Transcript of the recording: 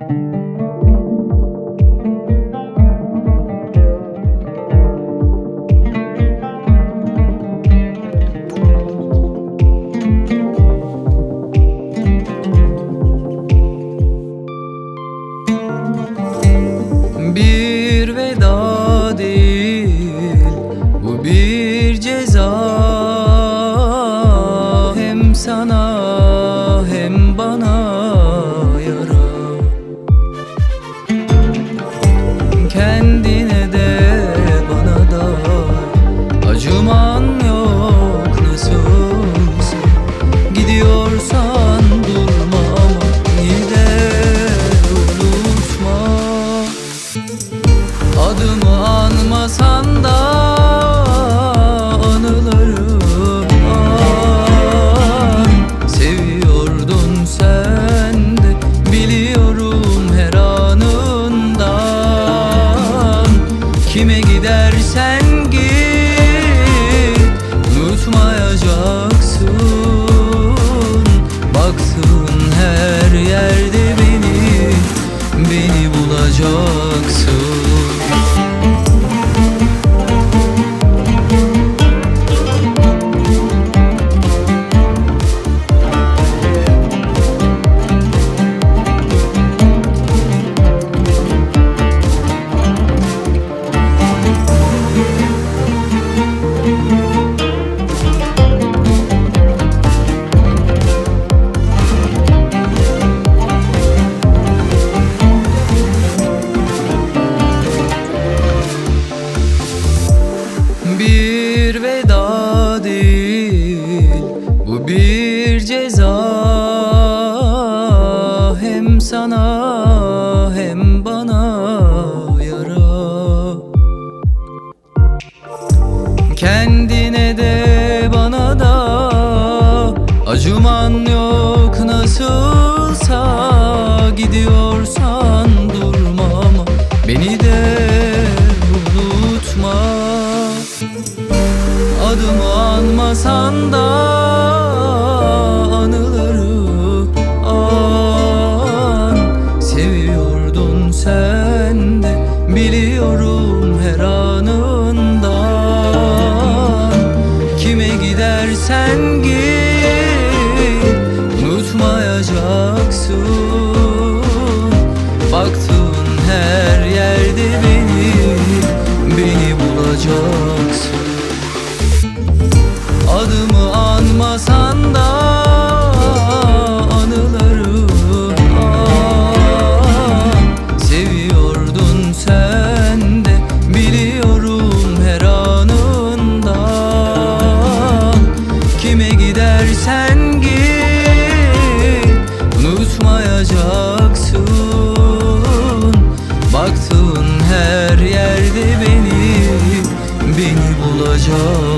Bir veda Bu bir ceza. Hem sana hem bana Kime gidersen git. Unutmayacaksın. Baktığın her yerde beni, beni bulacaksın bir ceza. Hem sana hem bana yara. Kendine de bana da. Acıman yok nasılsa. Gidiyorsan durma ama Beni de unutma. Adımı anmasan da yerde beni Beni bulacaksın Baktığın